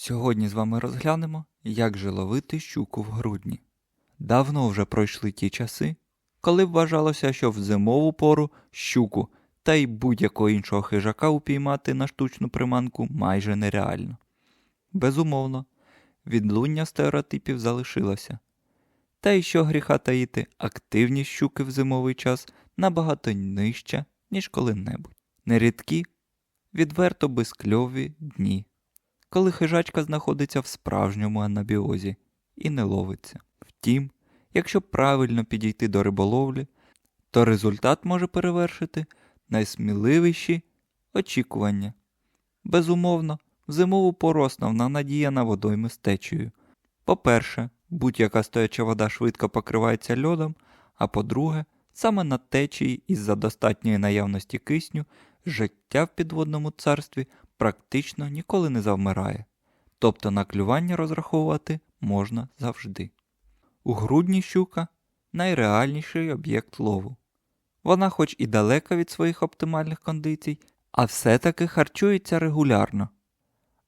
Сьогодні з вами розглянемо, як же ловити щуку в грудні. Давно вже пройшли ті часи, коли вважалося, що в зимову пору щуку та й будь-якого іншого хижака упіймати на штучну приманку майже нереально. Безумовно, відлуння стереотипів залишилося. Та й що гріха таїти, активність щуки в зимовий час набагато нижча, ніж коли-небудь. Нерідкі, відверто безкльові дні, коли хижачка знаходиться в справжньому анабіозі і не ловиться. Втім, якщо правильно підійти до риболовлі, то результат може перевершити найсміливіші очікування. Безумовно, в зимову пору основна надія на водойми з течією. По-перше, будь-яка стояча вода швидко покривається льодом, а по-друге, саме на течії із-за достатньої наявності кисню життя в підводному царстві практично ніколи не завмирає, тобто на клювання розраховувати можна завжди. У грудні щука найреальніший об'єкт лову. Вона, хоч і далека від своїх оптимальних кондицій, а все-таки харчується регулярно.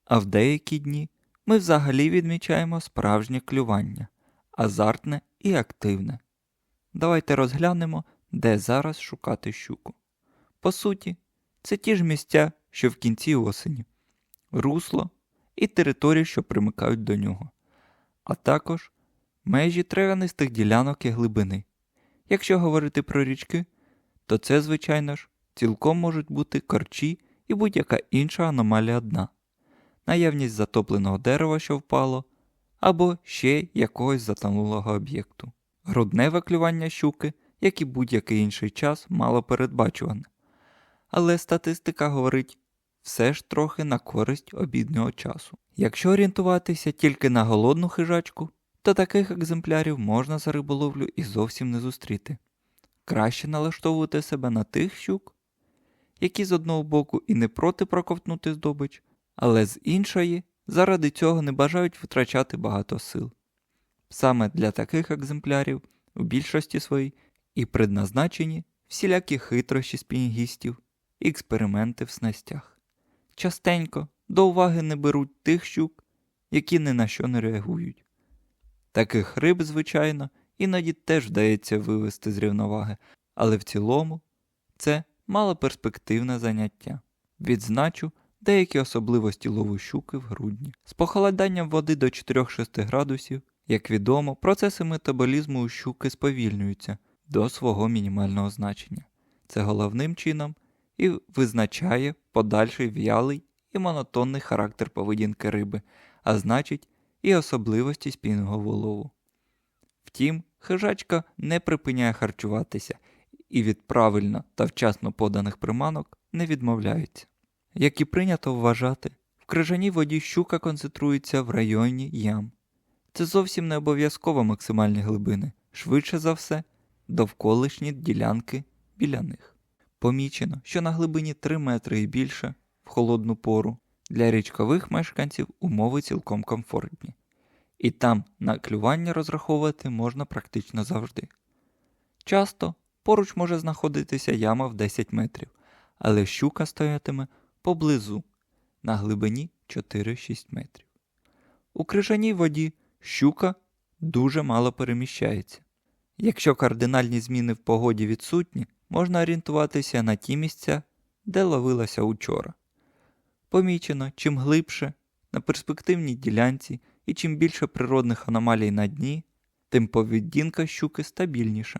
А в деякі дні ми взагалі відмічаємо справжнє клювання, азартне і активне. Давайте розглянемо, де зараз шукати щуку. По суті, це ті ж місця, що в кінці осені, русло і території, що примикають до нього, а також межі трав'янистих ділянок і глибини. Якщо говорити про річки, то це, звичайно ж, цілком можуть бути корчі і будь-яка інша аномалія дна, наявність затопленого дерева, що впало, або ще якогось затонулого об'єкту. Грудне виклювання щуки, як і будь-який інший час, мало передбачуване. Але статистика говорить все ж трохи на користь обіднього часу. Якщо орієнтуватися тільки на голодну хижачку, то таких екземплярів можна за риболовлю і зовсім не зустріти. Краще налаштовувати себе на тих щук, які з одного боку і не проти проковтнути здобич, але з іншої заради цього не бажають витрачати багато сил. Саме для таких екземплярів у більшості своїй і предназначені всілякі хитрощі спінінгістів і експерименти в снастях. Частенько до уваги не беруть тих щук, які ні на що не реагують. Таких риб, звичайно, іноді теж вдається вивести з рівноваги, але в цілому це малоперспективне заняття. Відзначу деякі особливості лову щуки в грудні. З похолоданням води до 4-6 градусів, як відомо, процеси метаболізму у щуки сповільнюються до свого мінімального значення. Це головним чином і визначає подальший в'ялий і монотонний характер поведінки риби, а значить, і особливості спінгового лову. Втім, хижачка не припиняє харчуватися і від правильно та вчасно поданих приманок не відмовляється. Як і прийнято вважати, в крижаній воді щука концентрується в районі ям. Це зовсім не обов'язково максимальні глибини, швидше за все, довколишні ділянки біля них. Помічено, що на глибині 3 метри і більше в холодну пору для річкових мешканців умови цілком комфортні, і там на клювання розраховувати можна практично завжди. Часто поруч може знаходитися яма в 10 метрів, але щука стоятиме поблизу на глибині 4-6 метрів. У крижаній воді щука дуже мало переміщається. Якщо кардинальні зміни в погоді відсутні, можна орієнтуватися на ті місця, де ловилася учора. Помічено, чим глибше на перспективній ділянці і чим більше природних аномалій на дні, тим поведінка щуки стабільніша.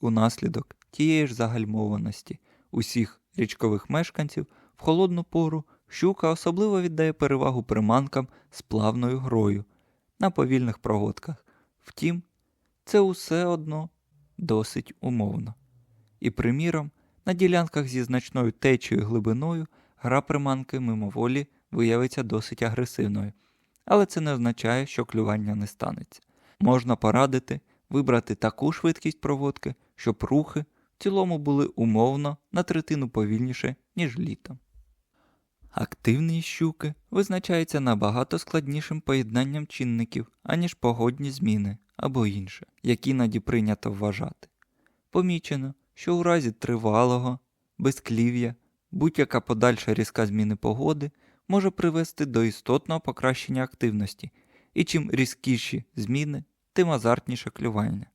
Унаслідок тієї ж загальмованості усіх річкових мешканців в холодну пору щука особливо віддає перевагу приманкам з плавною грою на повільних проводках. Втім, це усе одно досить умовно. І, приміром, на ділянках зі значною течією глибиною гра приманки мимоволі виявиться досить агресивною, але це не означає, що клювання не станеться. Можна порадити вибрати таку швидкість проводки, щоб рухи в цілому були умовно на третину повільніше, ніж літом. Активність щуки визначається набагато складнішим поєднанням чинників, аніж погодні зміни або інше, які іноді прийнято вважати. Помічено, що у разі тривалого, безклів'я, будь-яка подальша різка зміни погоди може привести до істотного покращення активності, і чим різкіші зміни, тим азартніше клювання.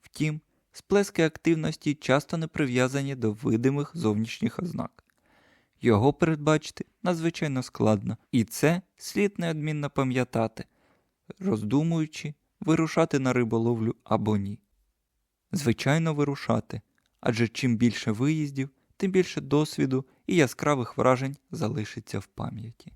Втім, сплески активності часто не прив'язані до видимих зовнішніх ознак. Його передбачити надзвичайно складно, і це слід неодмінно пам'ятати, роздумуючи, вирушати на риболовлю або ні. Звичайно, вирушати, адже чим більше виїздів, тим більше досвіду і яскравих вражень залишиться в пам'яті.